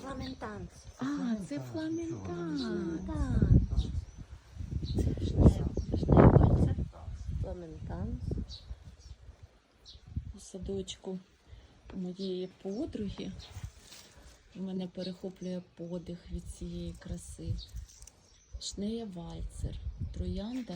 фламентанс. А, це фламентан. Це ж не, це. Фламентанс. У садочку моєї подруги. У мене перехоплює подих від цієї краси. Шнея Вальцер. Троянда,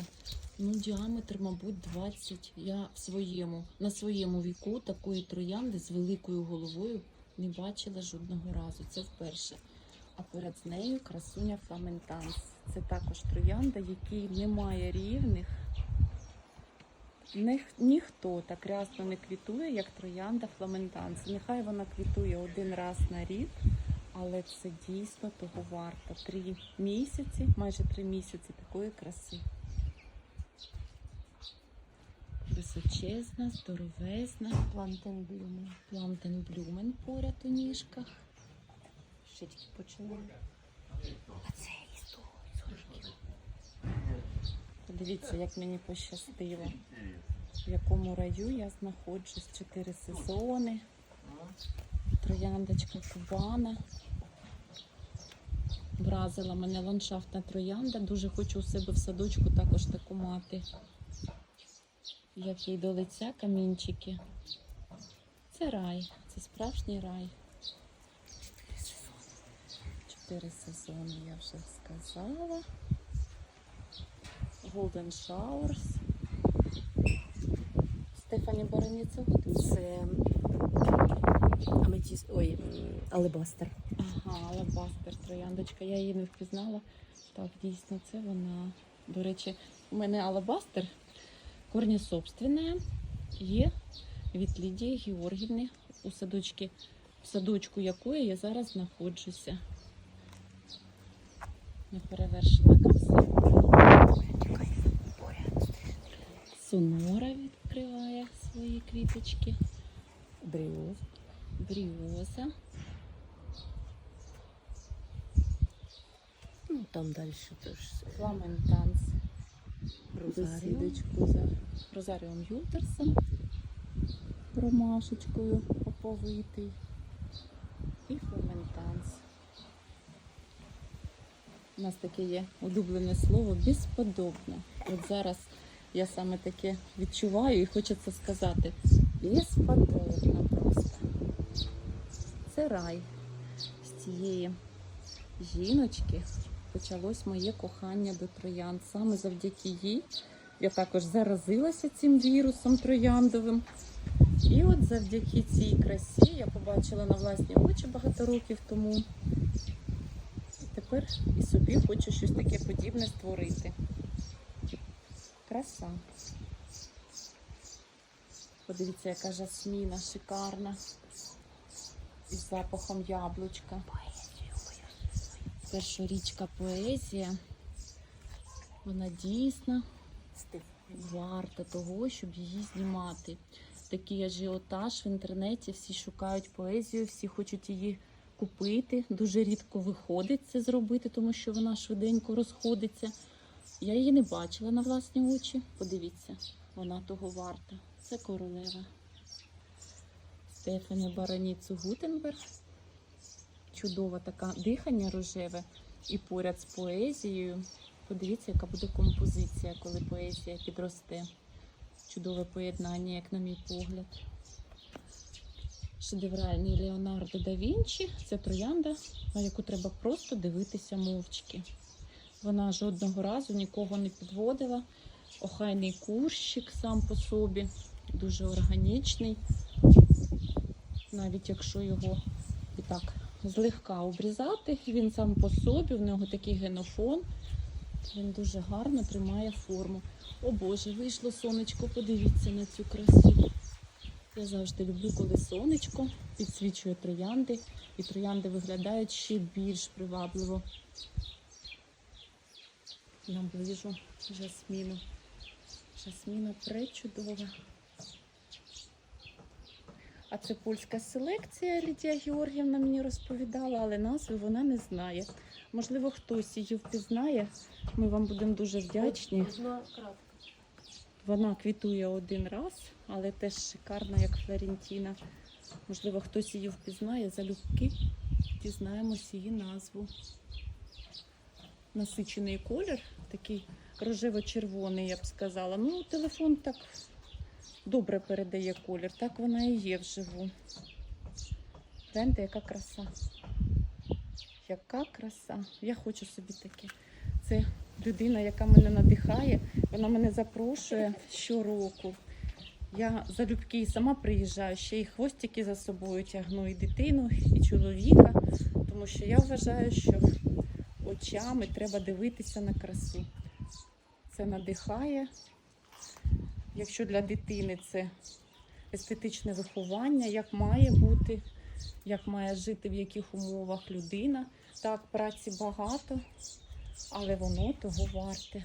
ну, діаметр, мабуть, 20. Я в своєму, на своєму віку такої троянди з великою головою не бачила жодного разу. Це вперше. А перед нею красуня Фламентанс. Це також троянда, якій немає рівних. Ніх- ніхто так рясно не квітує, як троянда фламентанс. Нехай вона квітує один раз на рік, але це дійсно того варто. Три місяці, майже три місяці такої краси. Височезна, здоровезна, Плантенблюмен. плантенблюмен поряд у ніжках. Ще тільки починаю. А це із. Подивіться, як мені пощастило. В якому раю я знаходжусь чотири сезони. Трояндочка Кубана. Вразила мене ландшафтна троянда. Дуже хочу у себе в садочку також таку мати. Як їй до лиця камінчики. Це рай, це справжній рай. Чотири сезони я вже сказала. Golden Showers. Стефані Бараніця Це аметіст. Ой, алебастер. Ага, алабастер, трояндочка. Я її не впізнала. Так, дійсно, це вона. До речі, у мене алабастер корні собственне є від Лідії Георгівни у садочці, в садочку якої я зараз знаходжуся. Неперевершена краса. Поряд. Сонора відкриває свої квіточки. Бріоз. Бріоза. Ну, там далі теж Фламентанс. Розаріо. Бесідочку за Розаріом Юлтерсом. Ромашечкою оповитий. І фламентанс. У нас таке є улюблене слово безподобно. От зараз я саме таке відчуваю і хочеться сказати безподобно просто. Це рай з цієї жіночки почалось моє кохання до троянд. Саме завдяки їй я також заразилася цим вірусом трояндовим. І от завдяки цій красі я побачила на власні очі багато років тому. І тепер і собі хочу щось таке подібне створити. Краса. Подивіться, яка жасміна шикарна. Із запахом яблучка. Першорічка поезія. Вона дійсно варта того, щоб її знімати. Такий ажіотаж в інтернеті, всі шукають поезію, всі хочуть її купити. Дуже рідко виходить це зробити, тому що вона швиденько розходиться. Я її не бачила на власні очі. Подивіться, вона того варта. Це королева. Стефані Бараніцу Гутенберг. Чудова така дихання рожеве і поряд з поезією. Подивіться, яка буде композиція, коли поезія підросте. Чудове поєднання, як на мій погляд. Шедевральний Леонардо да Вінчі це троянда, на яку треба просто дивитися мовчки. Вона жодного разу нікого не підводила. Охайний курщик сам по собі, дуже органічний. Навіть якщо його і так злегка обрізати, він сам по собі, в нього такий генофон. Він дуже гарно тримає форму. О Боже, вийшло сонечко, подивіться на цю красу. Я завжди люблю, коли сонечко підсвічує троянди, і троянди виглядають ще більш привабливо. Наближу жасміну. Жасміна пречудова. А це польська селекція, Лідія Георгіївна мені розповідала, але назви вона не знає. Можливо, хтось її впізнає. Ми вам будемо дуже вдячні. Вона квітує один раз, але теж шикарна, як Флорентіна. Можливо, хтось її впізнає залюбки. дізнаємось її назву. Насичений колір, такий рожево-червоний, я б сказала. Ну, телефон так добре передає колір, так вона і є вживу. Гляньте, яка краса. Яка краса. Я хочу собі таке. Це людина, яка мене надихає, вона мене запрошує щороку. Я залюбки і сама приїжджаю, ще й хвостики за собою тягну, і дитину, і чоловіка, тому що я вважаю, що очами треба дивитися на красу. Це надихає. Якщо для дитини це естетичне виховання, як має бути, як має жити, в яких умовах людина. Так, праці багато, але воно того варте.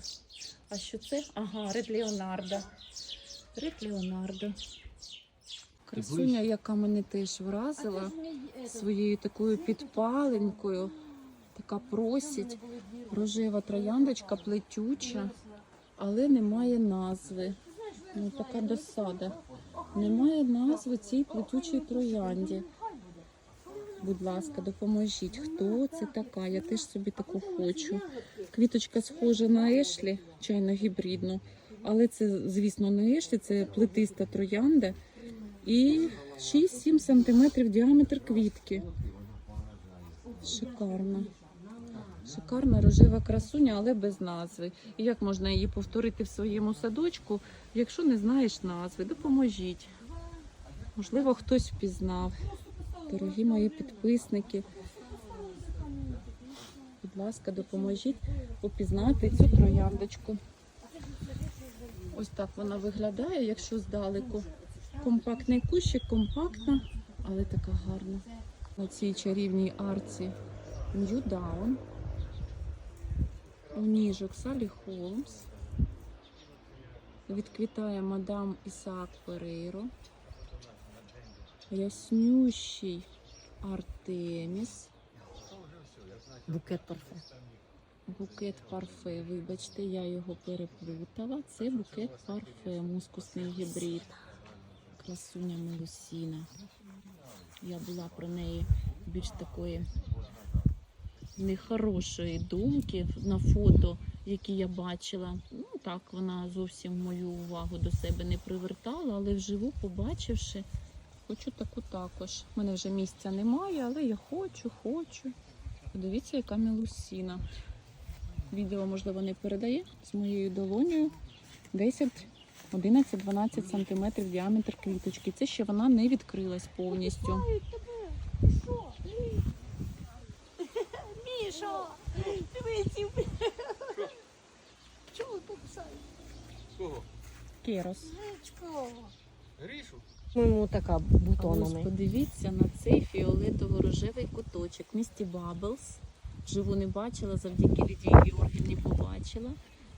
А що це? Ага, Ред Леонардо. Ред Леонардо. Красуня, яка мене теж вразила своєю такою підпаленькою. Така просить. Рожева трояндочка плетюча, але немає назви. Ну, така досада. Немає назви цій плетючій троянді. Будь ласка, допоможіть. Хто це така? Я теж собі таку хочу. Квіточка схожа на Ешлі, чайно гібридну. Але це, звісно, не Ешлі, це плетиста троянда. І 6-7 см діаметр квітки. Шикарна. Шикарна рожева красуня, але без назви. І як можна її повторити в своєму садочку, якщо не знаєш назви? Допоможіть. Можливо, хтось впізнав. Дорогі мої підписники. Будь ласка, допоможіть упізнати цю трояндочку. Ось так вона виглядає, якщо здалеку. Компактний кущик, компактна, але така гарна. На цій чарівній арці New Down. У ніжок Салі Холмс. Відквітає мадам Ісаак Перейро. Яснющий Артеміс. Букет парфе. Букет парфе. Вибачте, я його переплутала. Це букет парфе, мускусний гібрид. Красуня Мелусіна. Я була про неї більш такої нехорошої думки на фото, які я бачила. Ну так, вона зовсім мою увагу до себе не привертала, але вживу, побачивши, хочу таку також. У мене вже місця немає, але я хочу, хочу. Подивіться, яка мелусіна. Відео, можливо, не передає з моєю долонею 10 11-12 см діаметр квіточки. Це ще вона не відкрилась повністю. Мішо, дивіться. Чого попсай? Кого? Гречко. Грішу? По-моєму, така А ось бутонами. подивіться на цей фіолетово-рожевий куточок. Місті Баблс. Живу не бачила, завдяки Лідії Георгівні побачила.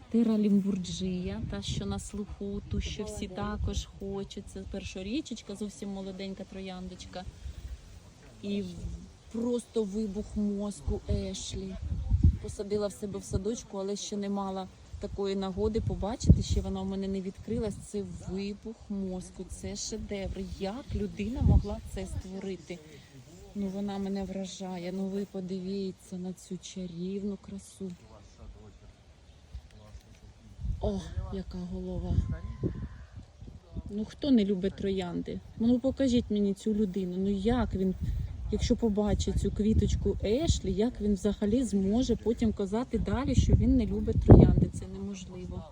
Тера Лімбурджія, та що на слуху, ту, що всі також хочуть. Це першорічечка, зовсім молоденька трояндочка. І просто вибух мозку Ешлі. Посадила в себе в садочку, але ще не мала такої нагоди побачити, ще вона у мене не відкрилась. Це вибух мозку, це шедевр. Як людина могла це створити? Ну вона мене вражає. Ну ви подивіться на цю чарівну красу. О, яка голова. Ну хто не любить троянди? Ну покажіть мені цю людину. Ну як він, якщо побачить цю квіточку Ешлі, як він взагалі зможе потім казати далі, що він не любить троянди? Це неможливо.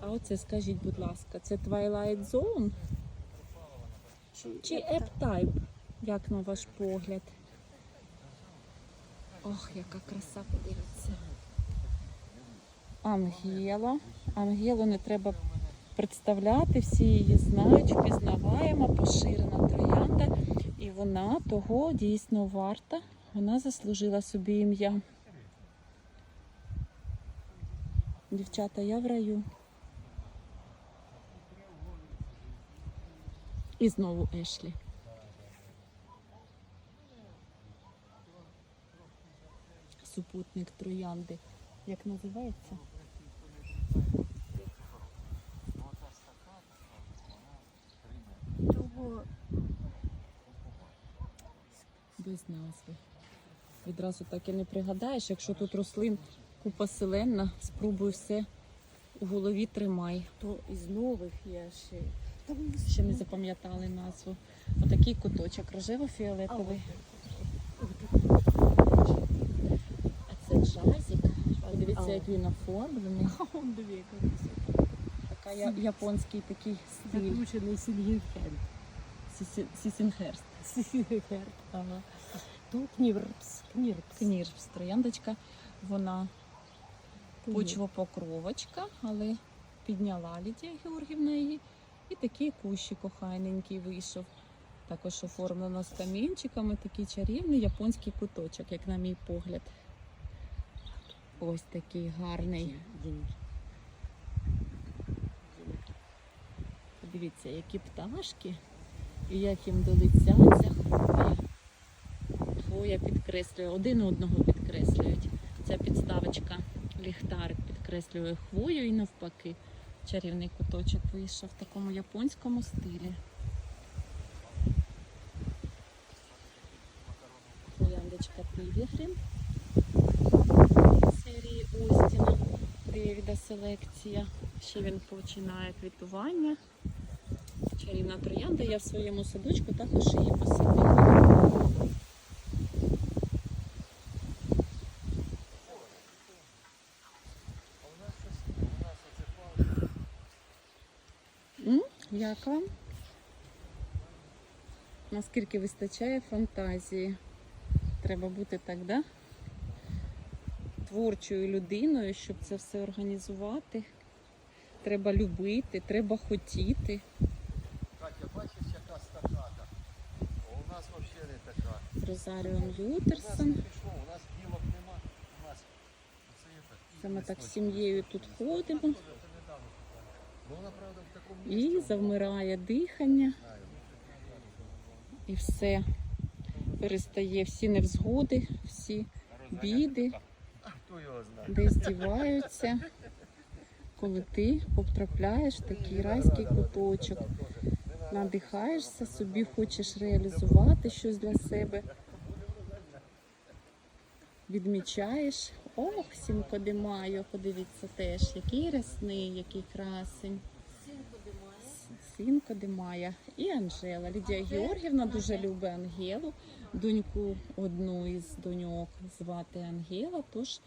А оце скажіть, будь ласка, це Twilight Zone? Чи Еп-Type? Як на ваш погляд? Ох, яка краса, подивіться. Ангела. Ангелу не треба представляти, всі її знають, впізнаваємо, поширена троянда. І вона того дійсно варта. Вона заслужила собі ім'я. Дівчата, я в раю. І знову Ешлі. Супутник троянди. Як називається? Того без назви. Відразу так і не пригадаєш, якщо тут рослин купа селенна, спробуй все у голові тримай. То із нових я ще. Ще не запам'ятали назву. Отакий куточок рожево-фіолетовий. А це джазик. Подивіться, як він оформлений. Така японський такий стиль. Закручений сільгінхен. Сісі- Сісінхерст. Ага. То кнірпс. Кнірпс. Кнірпс, трояндочка. Вона почвопокровочка, але підняла Лідія Георгівна її. І такий кущик охайненький вийшов. Також оформлено з камінчиками, такий чарівний японський куточок, як на мій погляд. Ось такий гарний. Подивіться, які пташки і як їм до лиця ця хвоя. Хвоя підкреслює, один одного підкреслюють. Ця підставочка ліхтарик підкреслює хвою і навпаки. Чарівний куточок вийшов в такому японському стилі. Трояндочка Пілігрім серії Остіна Девіда селекція. Ще він починає квітування. Чарівна троянда. Я в своєму садочку також її посадила. Як вам? Наскільки вистачає фантазії? Треба бути так, да? Творчою людиною, щоб це все організувати. Треба любити, треба хотіти. Катя, бачиш, яка стаката? У нас взагалі не така. З Розаріом У нас Ютерсон. не пішло, у нас дівок нема. У нас оце є так. Це ми так з сім'єю тут ходимо. І завмирає дихання. І все перестає всі невзгоди, всі біди, А хто його знає? десь діваються. Коли ти потрапляєш в такий райський куточок, надихаєшся, собі хочеш реалізувати щось для себе. Відмічаєш. Ох, сімко Димайо, подивіться теж, який рясний, який красень. Синко Димая і Анжела. Лідія Георгівна дуже любить Ангелу. Доньку одну із доньок звати Ангела. Тож,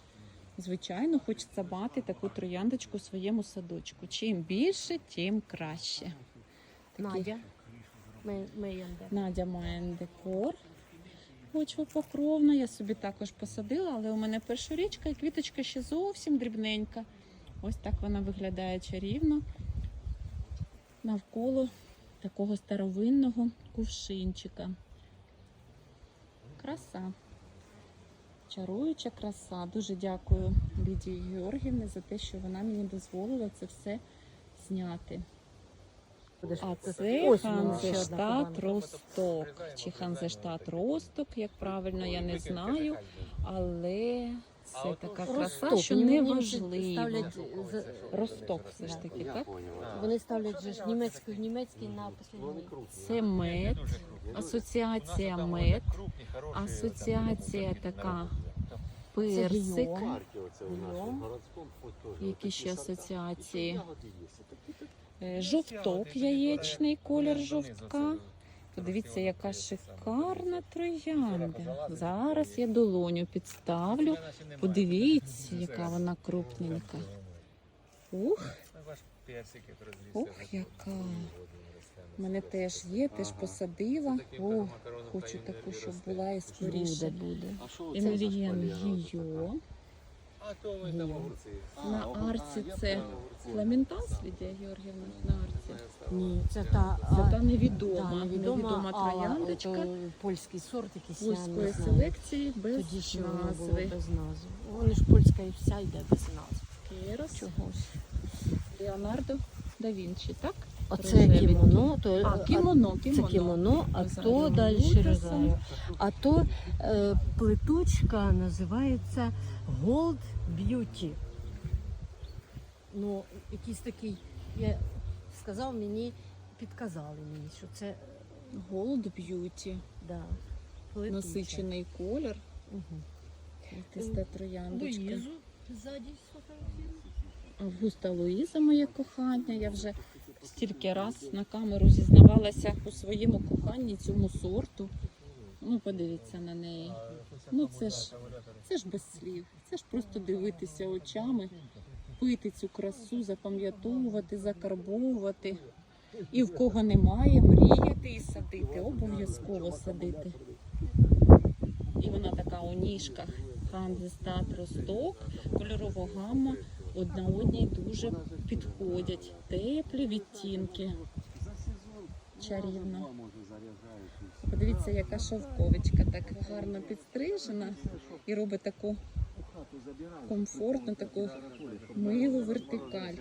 звичайно, хочеться мати таку трояндочку у своєму садочку. Чим більше, тим краще. Такий Надя. Ми, ми. Надя має декор. Почвопокровна. Я собі також посадила, але у мене першорічка і квіточка ще зовсім дрібненька. Ось так вона виглядає чарівно. Навколо такого старовинного кувшинчика. Краса. Чаруюча краса. Дуже дякую Лідії Георгівні за те, що вона мені дозволила це все зняти. А це Ханзештат. Росток. Чи Ханзештат Росток, як правильно, я не знаю. Але це така краса, що неважливо. Росток все ж таки, так? Вони ставлять же ж німецький німецький напис. Це мед, асоціація мед, асоціація така персик. Які ще асоціації? Е, Жовток яєчний, колір жовтка. Подивіться, яка шикарна троянда. Зараз я долоню підставлю. Подивіться, яка вона крупненька. Ух, ух, яка. У мене теж є, теж посадила. О, хочу таку, щоб була і скоріше. буде. Там огурці. На арці це фламінтас, Лідія Георгіївна, на арці. Ні, це та, Це та невідома, та, невідома а, трояндочка ото польський сорт якийсь, я польської не знаю. селекції без Тоді ще воно було назви. без назви. Вони ж польська і вся йде без назви. Керос, Чогось. Леонардо да Вінчі, так? Оце Рожевенький. кімоно, то А, кімоно, це кімоно. кімоно, а то далі розаріо. А то е, плиточка називається Gold Beauty. Ну, якийсь такий, я сказав мені, підказали мені, що це Голд б'юті. да. Летуча. насичений колір. Угу. Тиста трояндочка. Луїзу ззаді сфотографірую. Августа Луїза, моє кохання. Я вже стільки раз на камеру зізнавалася у своєму коханні цьому сорту. Ну, подивіться на неї. Ну, це ж, це ж без слів. Це ж просто дивитися очами, пити цю красу, запам'ятовувати, закарбовувати. І в кого немає, мріяти і садити, обов'язково садити. І вона така у ніжках Хандестат росток, кольорова гамма одна одній дуже підходять. Теплі відтінки. Чарівно. Подивіться, яка шовковичка так гарно підстрижена і робить таку комфортну, таку милу вертикаль.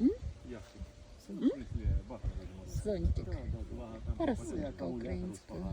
М? Зонтик. Парасолька українською.